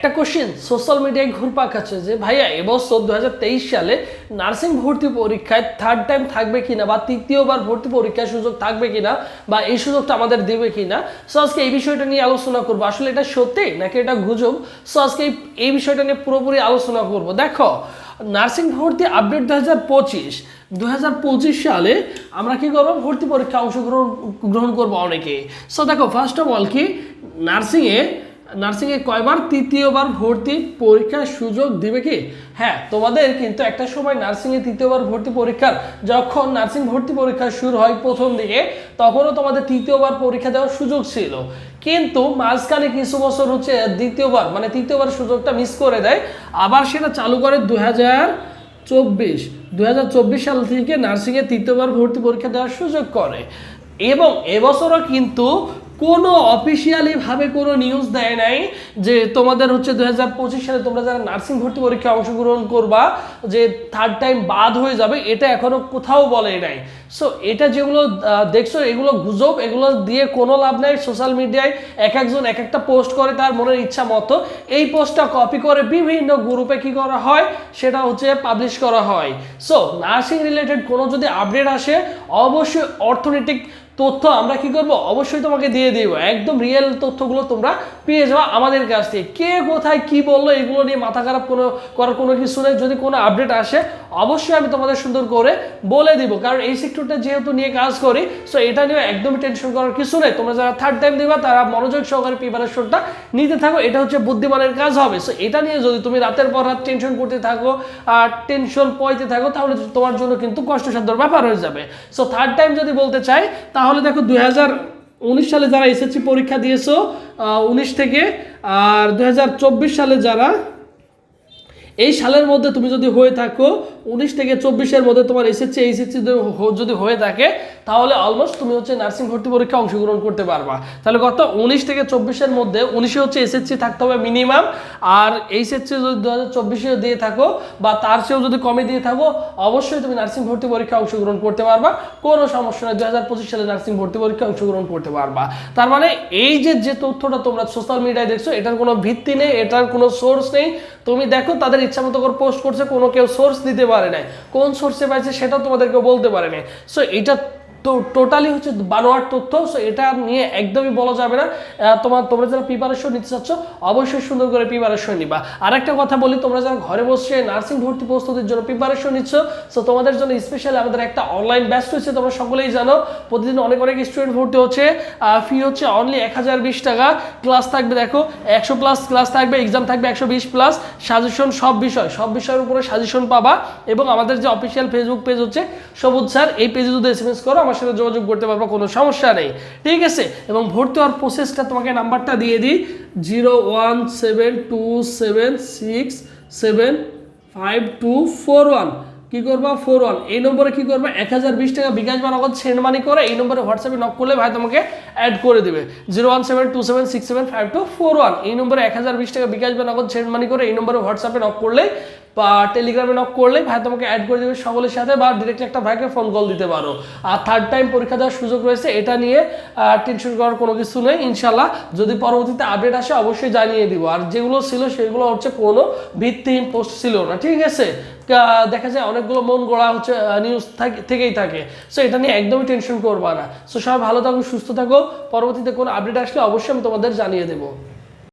একটা question social মিডিয়ায় ঘুরপাক আছে যে, ভাইয়া, এবছর দুহাজার তেইশ সালে নার্সিং ভর্তি পরীক্ষায় থার্ড টাইম থাকবে কিনা বা তৃতীয়বার ভর্তি পরীক্ষার সুযোগ থাকবে কিনা বা এই সুযোগটা আমাদের দেবে কিনা? সো আজকে এই বিষয়টা নিয়ে আলোচনা করব। আসলে এটা সত্যি নাকি এটা গুজব? সো আজকে এই- বিষয়টা নিয়ে পুরোপুরি আলোচনা করব। দেখো, নার্সিং ভর্তি আপডেট দু হাজার পঁচিশ দু সালে আমরা কি করব? ভর্তি পরীক্ষা অংশগ্রহণ, গ্রহণ করব অনেকে সো দেখো ফার্স্ট অফ অল কি? নার্সিংয়ে নার্সিংয়ে কয়বার, তৃতীয়বার ভর্তি পরীক্ষার সুযোগ দিবে কি? হ্যাঁ তোমাদের কিন্তু একটা সময় নার্সিংয়ে তৃতীয়বার ভর্তি পরীক্ষার, যখন নার্সিং ভর্তি পরীক্ষা শুরু হয় প্রথম দিকে, তখনও তোমাদের তৃতীয়বার পরীক্ষা দেওয়ার সুযোগ ছিল। কিন্তু মাঝখানে কিছু বছর হচ্ছে দ্বিতীয়বার মানে তৃতীয়বার সুযোগটা মিস করে দেয়। আবার সেটা চালু করে দু হাজার চব্বিশ। দু হাজার চব্বিশ সাল থেকে নার্সিংয়ে তৃতীয়বার ভর্তি পরীক্ষা দেওয়ার সুযোগ করে। এবং এবছরও কিন্তু কোনো অফিসিয়ালি ভাবে কোনো নিউজ দেয় নাই যে তোমাদের হচ্ছে দু হাজার পঁচিশ সালে তোমরা যারা নার্সিং ভর্তি পরীক্ষায় অংশগ্রহণ করবা, যে থার্ড টাইম বাদ হয়ে যাবে, এটা এখনও কোথাও বলে নাই। সো এটা যেগুলো দেখছ, এগুলো গুজব, এগুলো দিয়ে কোনো লাভ নাই সোশ্যাল মিডিয়ায় এক একজন, এক একটা পোস্ট করে তার মনের ইচ্ছা মতো। এই পোস্টটা কপি করে বিভিন্ন গ্রুপে কি করা হয়, সেটা হচ্ছে পাবলিশ করা হয়। সো নার্সিং রিলেটেড কোনো যদি আপডেট আসে, অবশ্যই অর্থনৈতিক তথ্য আমরা কি করব? অবশ্যই তোমাকে দিয়ে দিব। একদম রিয়েল তথ্যগুলো তোমরা পেয়ে যাওয়া আমাদের কাছ থেকে। কে কোথায় কি বলল এগুলো নিয়ে মাথা খারাপ কোনো, করার কোনো কিছু নেই। যদি কোনো আপডেট আসে, অবশ্যই আমি তোমাদের সুন্দর করে বলে দিব। কারণ এই সেক্টরটা যেহেতু নিয়ে কাজ করি সো এটা নিয়ে একদমই টেনশন করার কিছু নেই। তোমরা যারা থার্ড টাইম দিবা, তারা মনোযোগ সহকারে প্রিপারেশনটা নিতে থাকো। এটা হচ্ছে বুদ্ধিমানের কাজ হবে। সো এটা নিয়ে যদি তুমি রাতের পর রাত টেনশন করতে থাকো, আর টেনশন পয়তে থাকো, তাহলে তোমার জন্য কিন্তু কষ্টসাধ্যর ব্যাপার হয়ে যাবে। সো থার্ড টাইম যদি বলতে চাই, তাহলে দেখো দুই সালে যারা এসএসসি পরীক্ষা দিয়েছ উনিশ থেকে, আর দুই হাজার চব্বিশ সালে যারা এই সালের মধ্যে তুমি যদি হয়ে থাকো, উনিশ থেকে চব্বিশের মধ্যে তোমার এসএসসি এইচএসসি যদি হয়ে থাকে, তাহলে অলমোস্ট তুমি হচ্ছে নার্সিং ভর্তি পরীক্ষা অংশগ্রহণ করতে পারবা। তাহলে গত উনিশ থেকে চব্বিশের মধ্যে উনিশে হচ্ছে এসএসসি থাকতে হবে মিনিমাম আর এইচএসসি যদি দু হাজার দিয়ে থাকো, বা তার চেয়েও যদি কমে দিয়ে থাকো, অবশ্যই তুমি নার্সিং ভর্তি পরীক্ষা অংশগ্রহণ করতে পারবা। কোনো সমস্যা নেই দু হাজার পঁচিশ সালে নার্সিং ভর্তি পরীক্ষা অংশগ্রহণ করতে পারবা। তার মানে এই যে যে তথ্যটা তোমরা সোশ্যাল মিডিয়ায় দেখছ, এটার কোনো ভিত্তি নেই, এটার কোনো সোর্স নেই। তুমি দেখো, তাদের ইচ্ছা মতো করে পোস্ট করছে, কোনো কেউ সোর্স দিতে পারে নাই। কোন সোর্সে পাইছে সেটা তোমাদেরকে বলতে পারে নাই। সো এটা তো টোটালি হচ্ছে বানোয়ার তথ্য সো এটা নিয়ে একদমই বলা যাবে না। তোমার, তোমরা যারা প্রিপারেশন নিতে চাচ্ছ, অবশ্যই সুন্দর করে প্রিপারেশন নিবা। আর একটা কথা বলি, তোমরা যারা ঘরে বসে নার্সিং ভর্তি প্রস্তুতির জন্য প্রিপারেশন নিচ্ছ সো তোমাদের জন্য স্পেশালি আমাদের একটা অনলাইন ব্যাচ রয়েছে, তোমরা সকলেই জানো। প্রতিদিন অনেক অনেক স্টুডেন্ট ভর্তি হচ্ছে। ফি হচ্ছে অনলি এক হাজার বিশ টাকা। ক্লাস থাকবে, দেখো, একশো প্লাস ক্লাস থাকবে এক্সাম থাকবে একশো বিশ প্লাস সাজেশন সব বিষয়, সব বিষয়ের উপরে সাজেশন পাবা। এবং আমাদের যে অফিসিয়াল ফেসবুক পেজ হচ্ছে, সবুজ স্যার এই পেজে যদি এস এম এস করো আমার সাথে যোগাযোগ করতে পারব, কোনো সমস্যা নেই। ঠিক আছে? এবং ভর্তি হওয়ার প্রসেসটা তোমাকে নাম্বারটা দিয়ে দিই। Zero one seven two seven six seven five two four one কি করবা? ফোর ওয়ান এই নম্বরে কি করবা? এক হাজার বিশ টাকা বিকাশ বা নগদ সেন্ড মানি করে এই নম্বরে হোয়াটসঅ্যাপে নক করলে ভাই তোমাকে অ্যাড করে দেবে। Zero one seven two seven six seven five two four one এই নম্বরে এক হাজার বিশ টাকা বিকাশ বা নগদ সেন্ড মানি করে এই নম্বরে হোয়াটসঅ্যাপে নক করলে বা টেলিগ্রামে নক করলে ভাই তোমাকে অ্যাড করে দেবে সকলের সাথে বা ডিরেক্টলি একটা ভাইকে ফোন কল দিতে পারো। আর থার্ড টাইম পরীক্ষা দেওয়ার সুযোগ রয়েছে, এটা নিয়ে টেনশন করার কোনো কিছু নেই ইনশাল্লাহ যদি পরবর্তীতে আপডেট আসে অবশ্যই জানিয়ে দিব। আর যেগুলো ছিল সেগুলো হচ্ছে কোনো ভিত্তিহীন পোস্ট ছিল না, ঠিক আছে? দেখা যায় অনেকগুলো মন গড়া হচ্ছে নিউজ থেকেই থাকে। সো এটা নিয়ে একদমই টেনশন করবা না। সো সবাই ভালো থাকো, সুস্থ থাকো। পরবর্তীতে কোনো আপডেট আসলে অবশ্যই আমি তোমাদের জানিয়ে দেবো।